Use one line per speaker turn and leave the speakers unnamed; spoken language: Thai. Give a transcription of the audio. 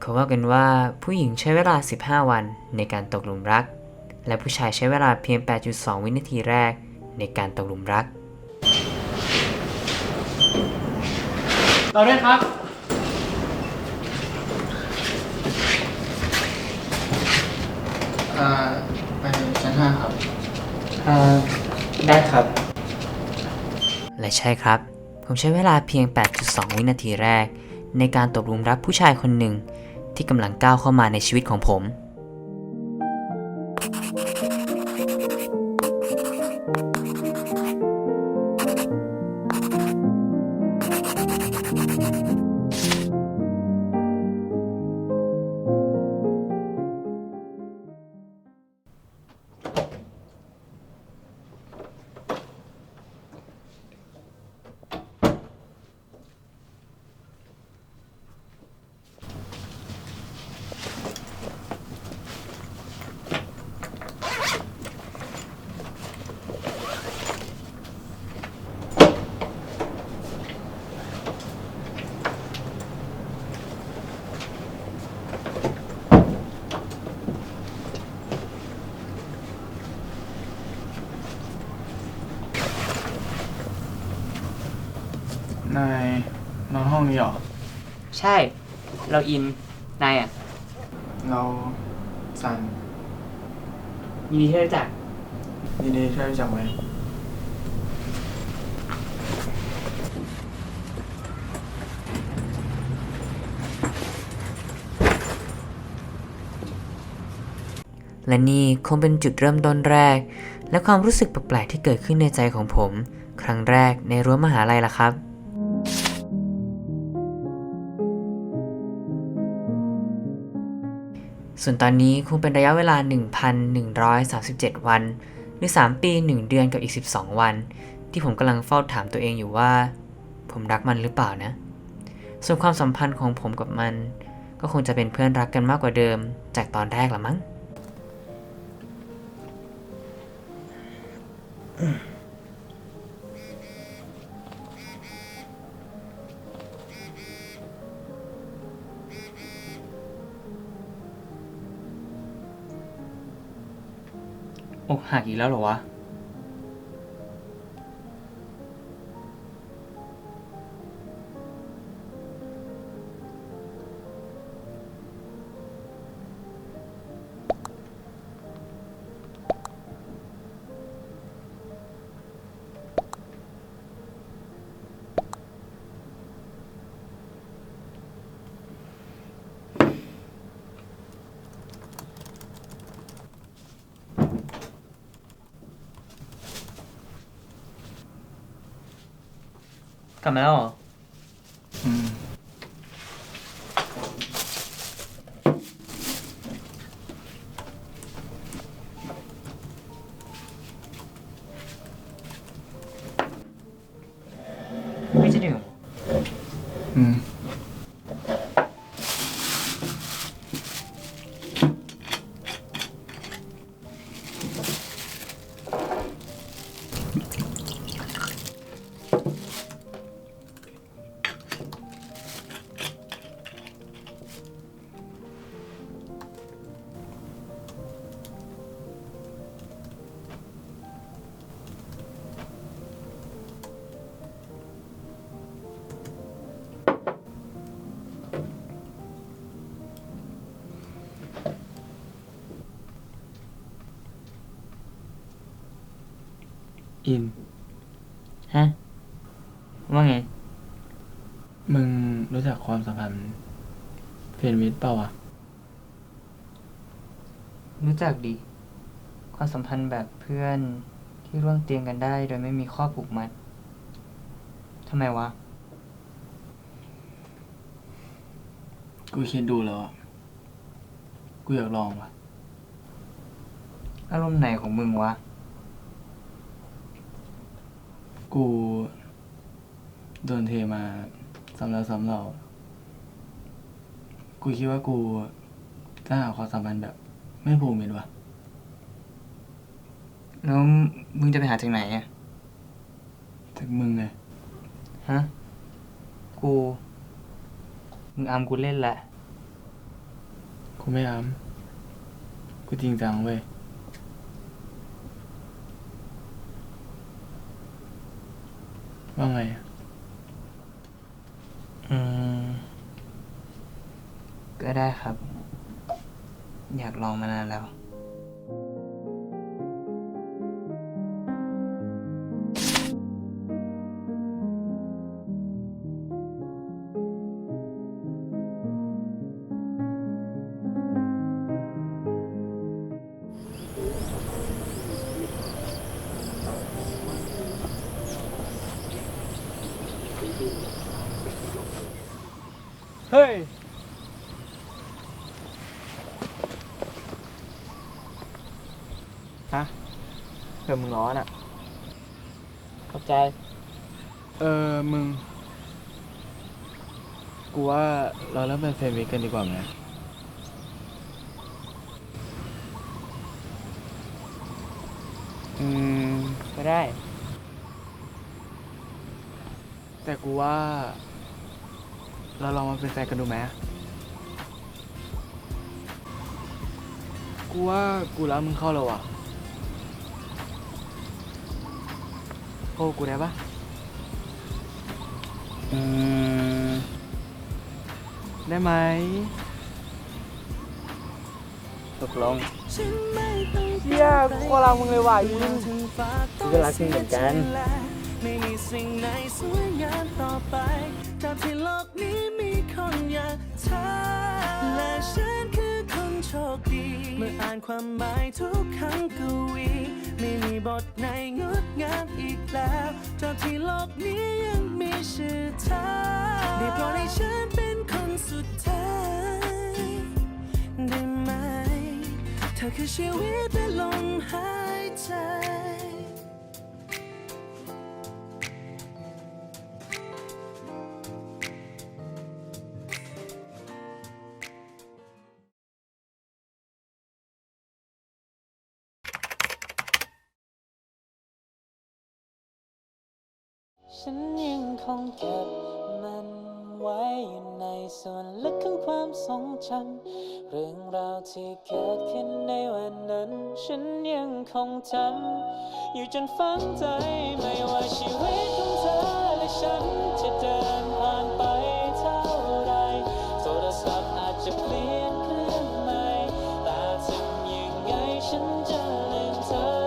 เขาว่ากันว่าผู้หญิงใช้เวลา 15 วันในการตกหลุมรัก และผู้ชายใช้เวลาเพียง 8.2 วินาทีแรกในการตกหลุมรัก
เราด้วยครับ
อ่า ไปชั้นห้าครับ
อ่า ได้ครับ
และใช่ครับ ผมใช้เวลาเพียง 8.2 วินาทีแรก ในการตกหลุมรักผู้ชายคนหนึ่ง ที่กำลังก้าวเข้ามาในชีวิตของผม
นายนอนห้องนี้เหรอ
ใช่ เราอิน นายอะ
เราสัน
ยินดีที่รู้จัก
ยินดีที่ได้รู้จักไหม
และนี่คงเป็นจุดเริ่มต้นแรก และความรู้สึกแปลกๆที่เกิดขึ้นในใจของผม ครั้งแรกในรั้วมหาลัยล่ะครับ ส่วนตอนนี้คงเป็นระยะเวลา 1,137 วัน หรือ 3 ปี 1 เดือนกับอีก 12 วัน ที่ผมกำลังเฝ้าถามตัวเองอยู่ว่า ผมรักมันหรือเปล่านะ ส่วนความสัมพันธ์ของผมกับมัน ก็คงจะเป็นเพื่อนรักกันมากกว่าเดิม จากตอนแรกละมั้ง
อกหักอีกแล้วเหรอวะ กลับ อินฮะ ว่าไง
มึงรู้จักความสัมพันธ์เฟรนด์วิดเปล่าวะ
รู้จักดี ความสัมพันธ์แบบเพื่อนที่ร่วมเตียงกันได้ โดยไม่มีข้อผูกมัดทำไมวะ
กูคิดดูแล้วอะกูอยากลองว่ะ
อารมณ์ไหนของมึงวะ
กูโดนเทมาซ้ำแล้วซ้ำเล่ากูคิดว่ากูจะหาความสัมพันธ์แบบ ไม่ผูกมิตรว่ะ
แล้วมึงจะไปหาจากไหนอะ
จากมึงไง
ฮะ กู มึงอามกูเล่นแหละ
ไม่อ้ํกูจริงจังเว้ย ว่าไงอะ
อืม ก็ได้ครับ อยากลองมานานแล้ว
เฮ้ย
ฮะเธอมึงร้อนอะ เข้าใจ
เออ มึง กูว่าเราเริ่มเป็นเฟรนด์มิตรกันดีกว่าไหม
อืม ก็ได้
แต่กูว่า เราลองมาเป็นแฟนกันดูไหมกูว่ากูรักมึงเข้าแล้วอะโอ้กูได้ปะ
อืม
ได้ไหม
ตกลง
เชี่ยกูก็รักมึงเลยว่ะยิน
กูก็รักมึงเหมือนกัน
ไม่มี สิ่งไหนสวยงามต่อไปจากที่โลกนี้มีคนอย่างเธอ และฉันคือคนโชคดี เมื่ออ่านความหมายทุกคำกวี ไม่มีบทไหนงดงามอีกแล้วจาที่โลกนี้ยังมีชื่อเธอได้โปรดให้ฉันเป็นคนสุดท้ายได้ไหม เธอคือชีวิตและลมหายใจ ฉันยังคงเก็บมันไว้อยู่ในส่วนลึกของความทรงจำเรื่องราวที่เกิดขึ้นในวันนั้น ฉันยังคงจำอยู่จนฝังใจไม่ว่าชีวิตของเธอและฉันจะเดินผ่านไปเท่าไรโทรศัพท์อาจจะเปลี่ยนเครื่องใหม่แต่ถึงยังไงฉันจะลืมเธอ